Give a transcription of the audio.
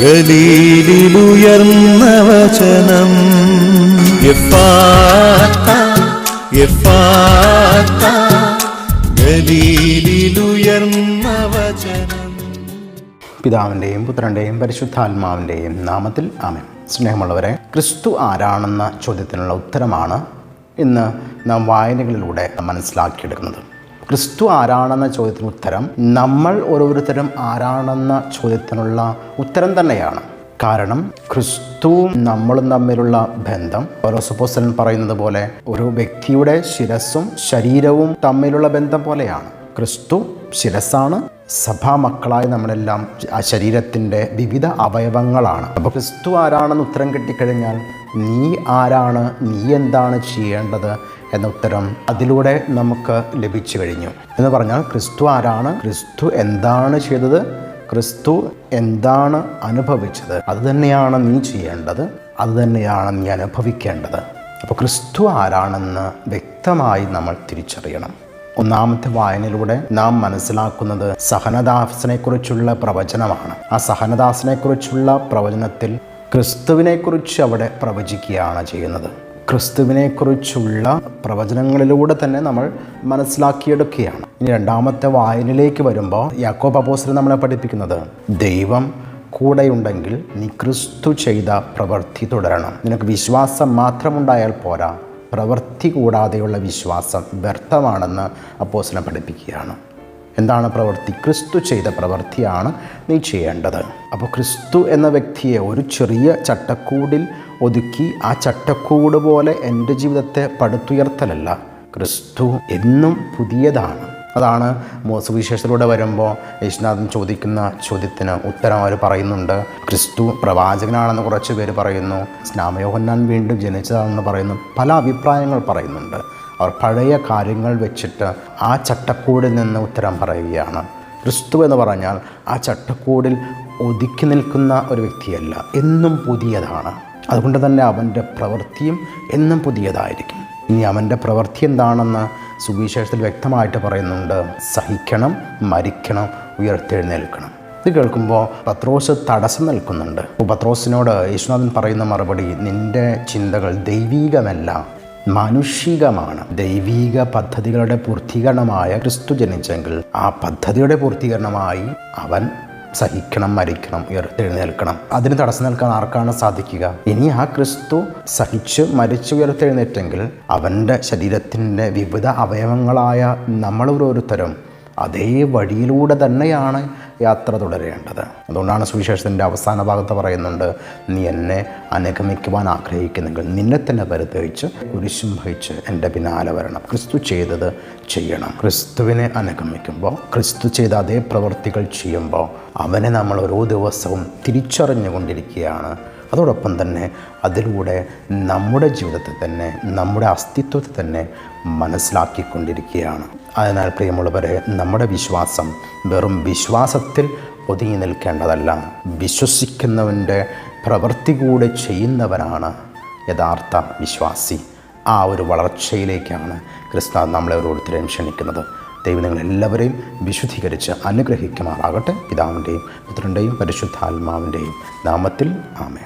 ഗലീലിലുയർന്ന വചനം ഗലീലിലുയർന്ന വചനം പിതാവിന്റെയും പുത്രന്റെയും പരിശുദ്ധാത്മാവിന്റെയും നാമത്തിൽ ആമൻ. സ്നേഹമുള്ളവരെ ക്രിസ്തു ആരാണെന്ന ചോദ്യത്തിനുള്ള ഉത്തരമാണ് ഇന്ന് നാം വായനകളിലൂടെ മനസ്സിലാക്കിയെടുക്കുന്നത്. ക്രിസ്തു ആരാണെന്ന ചോദ്യത്തിന് ഉത്തരം നമ്മൾ ഓരോരുത്തരും ആരാണെന്ന ചോദ്യത്തിനുള്ള ഉത്തരം തന്നെയാണ്. കാരണം ക്രിസ്തുവും നമ്മളും തമ്മിലുള്ള ബന്ധം ഓരോ സുപ്പോസൻ പറയുന്നത് പോലെ ഒരു വ്യക്തിയുടെ ശിരസ്സും ശരീരവും തമ്മിലുള്ള ബന്ധം പോലെയാണ്. ക്രിസ്തു ശിരസ്സാണ് സഭാ മക്കളായി നമ്മളെല്ലാം ആ ശരീരത്തിന്റെ വിവിധ അവയവങ്ങളാണ്. അപ്പോൾ ക്രിസ്തു ആരാണെന്ന് ഉത്തരം കിട്ടിക്കഴിഞ്ഞാൽ നീ ആരാണ് നീ എന്താണ് ചെയ്യേണ്ടത് എന്ന ഉത്തരം അതിലൂടെ നമുക്ക് ലഭിച്ചു കഴിഞ്ഞു. എന്ന് പറഞ്ഞാൽ ക്രിസ്തു ആരാണ് ക്രിസ്തു എന്താണ് ചെയ്തത് ക്രിസ്തു എന്താണ് അനുഭവിച്ചത് അത് തന്നെയാണ് നീ ചെയ്യേണ്ടത് അത് തന്നെയാണ് നീ അനുഭവിക്കേണ്ടത്. അപ്പോൾ ക്രിസ്തു ആരാണെന്ന് വ്യക്തമായി നമ്മൾ തിരിച്ചറിയണം. ഒന്നാമത്തെ വായനയിലൂടെ നാം മനസ്സിലാക്കുന്നത് സഹനദാസിനെ കുറിച്ചുള്ള പ്രവചനമാണ്. ആ സഹനദാസിനെ കുറിച്ചുള്ള പ്രവചനത്തിൽ ക്രിസ്തുവിനെക്കുറിച്ച് അവിടെ പ്രവചിക്കുകയാണ് ചെയ്യുന്നത്. ക്രിസ്തുവിനെക്കുറിച്ചുള്ള പ്രവചനങ്ങളിലൂടെ തന്നെ നമ്മൾ മനസ്സിലാക്കിയെടുക്കുകയാണ്. ഇനി രണ്ടാമത്തെ വായനയിലേക്ക് വരുമ്പോൾ യാക്കോ അപ്പോസ്റ്റലൻ നമ്മളെ പഠിപ്പിക്കുന്നത് ദൈവം കൂടെയുണ്ടെങ്കിൽ നീ ക്രിസ്തു ചെയ്ത പ്രവൃത്തി തുടരണം. നിനക്ക് വിശ്വാസം മാത്രമുണ്ടായാൽ പോരാ. പ്രവൃത്തി കൂടാതെയുള്ള വിശ്വാസം വ്യർത്ഥമാണെന്ന് അപ്പോസിനെ പഠിപ്പിക്കുകയാണ്. എന്താണ് പ്രവൃത്തി? ക്രിസ്തു ചെയ്ത പ്രവൃത്തിയാണ് നീ ചെയ്യേണ്ടത്. അപ്പോൾ ക്രിസ്തു എന്ന വ്യക്തിയെ ഒരു ചെറിയ ചട്ടക്കൂടിൽ ഒതുക്കി ആ ചട്ടക്കൂട് പോലെ എന്റെ ജീവിതത്തെ പടുത്തുയർത്തലല്ല. ക്രിസ്തു എന്നും പുതിയതാണ്. അതാണ് സുവിശേഷത്തിലൂടെ വരുമ്പോൾ യേശുനാഥൻ ചോദിക്കുന്ന ചോദ്യത്തിന് ഉത്തരം അവർ പറയുന്നുണ്ട്. ക്രിസ്തു പ്രവാചകനാണെന്ന് കുറച്ച് പേര് പറയുന്നു. സ്നാമയോഹന്നാൻ വീണ്ടും ജനിച്ചതാണെന്ന് പറയുന്നു. പല അഭിപ്രായങ്ങൾ പറയുന്നുണ്ട്. അവർ പഴയ കാര്യങ്ങൾ വെച്ചിട്ട് ആ ചട്ടക്കൂടിൽ നിന്ന് ഉത്തരം പറയുകയാണ്. ക്രിസ്തു എന്ന് പറഞ്ഞാൽ ആ ചട്ടക്കൂടിൽ ഒതുക്കി നിൽക്കുന്ന ഒരു വ്യക്തിയല്ല. എന്നും പുതിയതാണ്. അതുകൊണ്ട് തന്നെ അവന്റെ പ്രവൃത്തിയും എന്നും പുതിയതായിരിക്കും. ഇനി അവന്റെ പ്രവൃത്തി എന്താണെന്ന് സുവിശേഷത്തിൽ വ്യക്തമായിട്ട് പറയുന്നുണ്ട്. സഹിക്കണം മരിക്കണം ഉയർത്തെഴുന്നേൽക്കണം. ഇത് കേൾക്കുമ്പോൾ പത്രോസ് തടസ്സം നിൽക്കുന്നുണ്ട്. അപ്പോൾ പത്രോസിനോട് യേശുനാഥൻ പറയുന്ന മറുപടി നിന്റെ ചിന്തകൾ ദൈവീകമല്ല മാനുഷികമാണ്. ദൈവീക പദ്ധതികളുടെ പൂർത്തീകരണമായ ക്രിസ്തു ജനിച്ചെങ്കിൽ ആ പദ്ധതിയുടെ പൂർത്തീകരണമായി അവൻ സഹിക്കണം മരിക്കണം ഉയർത്തെഴുന്നേൽക്കണം അതിന് തടസ്സം നിൽക്കാൻ ആർക്കാണ് സാധിക്കുക? ഇനി ആ ക്രിസ്തു സഹിച്ച് മരിച്ച് ഉയർത്തെഴുന്നേറ്റെങ്കിൽ അവന്റെ ശരീരത്തിന്റെ വിവിധ അവയവങ്ങളായ നമ്മൾ ഓരോരുത്തരും അതേ വഴിയിലൂടെ തന്നെയാണ് യാത്ര തുടരേണ്ടത്. അതുകൊണ്ടാണ് സുവിശേഷത്തിന്റെ അവസാന ഭാഗത്ത് പറയുന്നുണ്ട് നീ എന്നെ അനുഗമിക്കുവാൻ ആഗ്രഹിക്കുന്നെങ്കിൽ നിന്നെ തന്നെ പരിതയിച്ച് കുരിശും വഹിച്ച് എന്റെ പിന്നാലെ വരണം. ക്രിസ്തു ചെയ്തത് ചെയ്യണം. ക്രിസ്തുവിനെ അനുഗമിക്കുമ്പോൾ ക്രിസ്തു ചെയ്ത അതേ പ്രവൃത്തികൾ ചെയ്യുമ്പോൾ അവനെ നമ്മൾ ഓരോ ദിവസവും തിരിച്ചറിഞ്ഞുകൊണ്ടിരിക്കുകയാണ്. അതോടൊപ്പം തന്നെ അതിലൂടെ നമ്മുടെ ജീവിതത്തെ തന്നെ നമ്മുടെ അസ്തിത്വത്തെ തന്നെ മനസ്സിലാക്കിക്കൊണ്ടിരിക്കുകയാണ്. അതിനാൽ പ്രിയമുള്ളവരെ നമ്മുടെ വിശ്വാസം വെറും വിശ്വാസത്തിൽ ഒതുങ്ങി നിൽക്കേണ്ടതല്ല. വിശ്വസിക്കുന്നവന്റെ പ്രവൃത്തി കൂടെ ചെയ്യുന്നവനാണ് യഥാർത്ഥ വിശ്വാസി. ആ ഒരു വളർച്ചയിലേക്കാണ് ക്രിസ്തു നമ്മളെ ഓരോരുത്തരെയും ക്ഷണിക്കുന്നത്. ദൈവം നിങ്ങളെല്ലാവരെയും വിശുദ്ധീകരിച്ച് അനുഗ്രഹിക്കുമാറാകട്ടെ. പിതാവിന്റെയും പുത്രന്റെയും പരിശുദ്ധാത്മാവിന്റെയും നാമത്തിൽ ആമേ